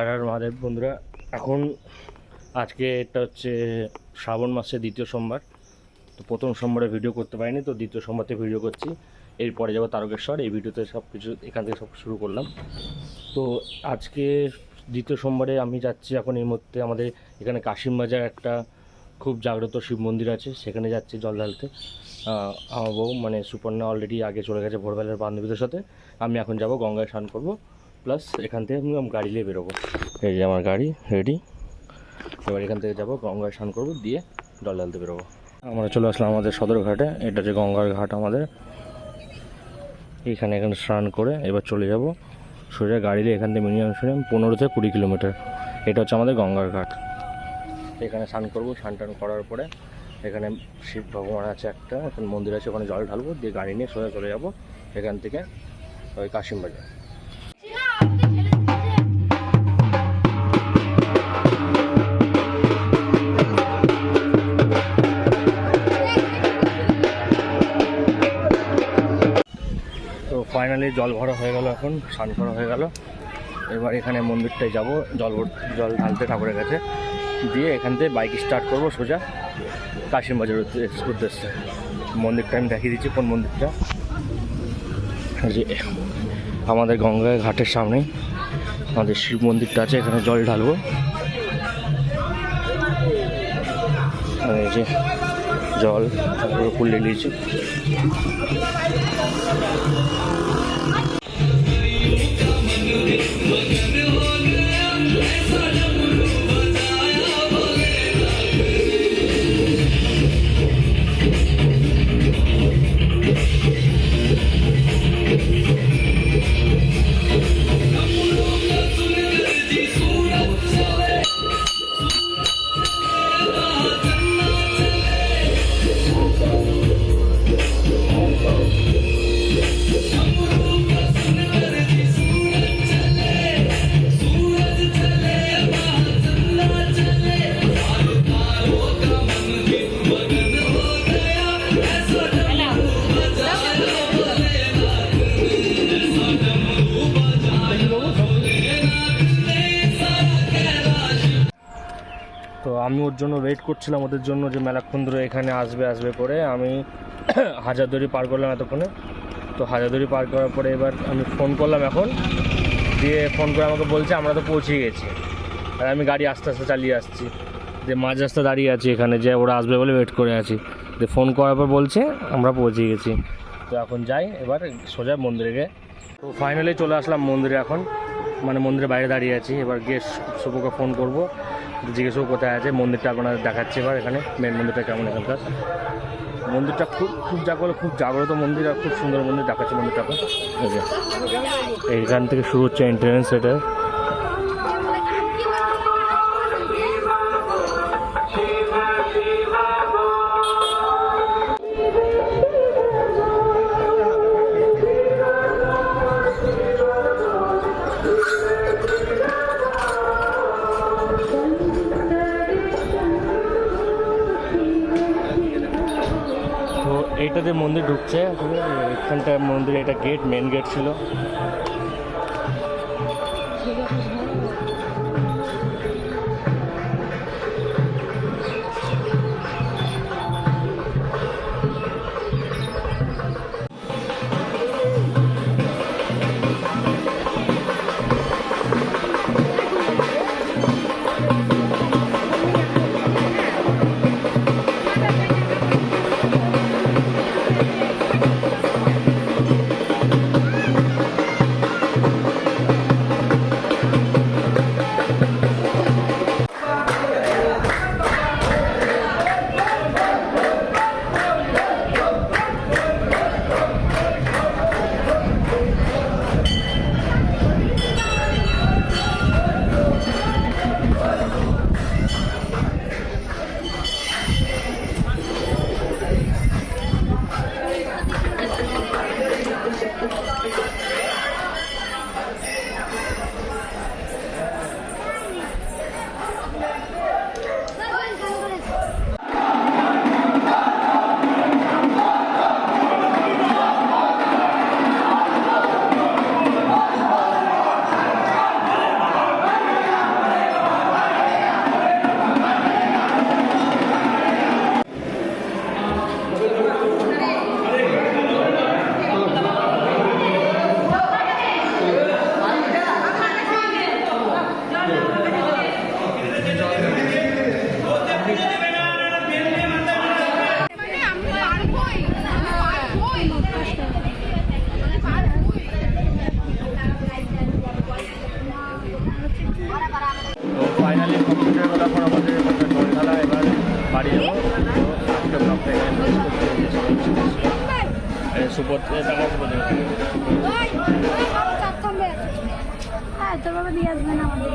হারার মহাদেব বন্ধুরা, এখন আজকে এটা হচ্ছে শ্রাবণ মাসের দ্বিতীয় সোমবার। তো প্রথম সোমবারে ভিডিও করতে পারিনি, তো দ্বিতীয় সোমবারতে ভিডিও করছি। এরপরে যাব তারকেশ্বর, এই ভিডিওতে সব কিছু এখান থেকে সব শুরু করলাম। তো আজকে দ্বিতীয় সোমবারে আমি যাচ্ছি এখন এই মুহূর্তে আমাদের এখানে কাশিম বাজার একটা খুব জাগ্রত শিব মন্দির আছে, সেখানে যাচ্ছি জল ঢালতে। আমার বউ মানে সুপর্ণা অলরেডি আগে চলে গেছে ভোরবেলার বান্ধবীদের সাথে। আমি এখন যাব গঙ্গায় স্নান করব। প্লাস এখান থেকে আমি গাড়ি নিয়ে বেরোবো। এই যে আমার গাড়ি রেডি এবার এখান থেকে যাব, গঙ্গায় স্নান করব, দিয়ে জল ঢালতে বেরোবো। আমরা চলে আসলাম আমাদের সদর ঘাটে এটা হচ্ছে গঙ্গার ঘাট আমাদের। এখানে এখানে স্নান করে এবার চলে যাব। সোজা গাড়ি নিয়ে এখান থেকে মিনিমাম মিনিমাম পনেরো থেকে কুড়ি কিলোমিটার। এটা হচ্ছে আমাদের গঙ্গার ঘাট। এখানে স্নান করব, স্নান টান করার পরে এখানে শিব ভগবান আছে একটা এখানে মন্দির আছে, ওখানে জল ঢালবো, দিয়ে গাড়ি নিয়ে সোজা চলে যাব এখান থেকে ওই কাশিম ফাইনালি জল ভরা হয়ে গেল এখন, স্নান করা হয়ে গেল। এবার এখানে মন্দিরটায় যাব, জল জল ঢালতে ঠাকুরের কাছে। দিয়ে এখান থেকে বাইক স্টার্ট করব সোজা কাশিম বাজার উদ্দেশ্যে। মন্দিরটা আমি দেখিয়ে দিচ্ছি কোন মন্দিরটা। যে আমাদের গঙ্গা ঘাটের সামনে আমাদের শিব মন্দিরটা আছে, এখানে জল ঢালবো। যে জল তারপরে ফুল নিয়েছি আমি ওর জন্য ওয়েট করছিলাম ওদের জন্য যে মেলাক্ষণ ধরে এখানে আসবে আসবে করে আমি হাজারদুয়ারি পার করলাম এতক্ষণে। তো হাজারদুয়ারি পার করার পরে এবার আমি ফোন করলাম এখন। দিয়ে ফোন করে আমাকে বলছে, আমরা তো পৌঁছে গেছি। আর আমি গাড়ি আস্তে আস্তে চালিয়ে আসছি। যে মাঝ রাস্তা দাঁড়িয়ে আছি এখানে, যে ওরা আসবে বলে ওয়েট করে আছি। যে ফোন করার পর বলছে, আমরা পৌঁছে গেছি। তো এখন যাই, এবার সোজা মন্দিরে তো ফাইনালি চলে আসলাম মন্দিরে এখন। মানে মন্দিরের বাইরে দাঁড়িয়ে আছি। এবার গিয়ে শুভকে ফোন করব। জিজ্ঞেস করব কোথায় আছে, মন্দিরটা আপনাদের দেখাচ্ছে এবার এখানে মেন মন্দিরটা কেমন এখানকার। মন্দিরটা খুব খুব জাগ্রত খুব জাগ্রত মন্দির, আর খুব সুন্দর মন্দির দেখাচ্ছে মন্দিরটা এখন এই এইখান থেকে শুরু হচ্ছে এন্ট্রেন্স এটা। এইটাতে মন্দির ঢুকছে। এখানটা মন্দির এটা গেট মেন গেট ছিল। আজকে ব্লগটা এখানে শেষ করতে সুপর টাকা হ্যাঁ তোর বাবা দিয়ে আসবে না আমাদের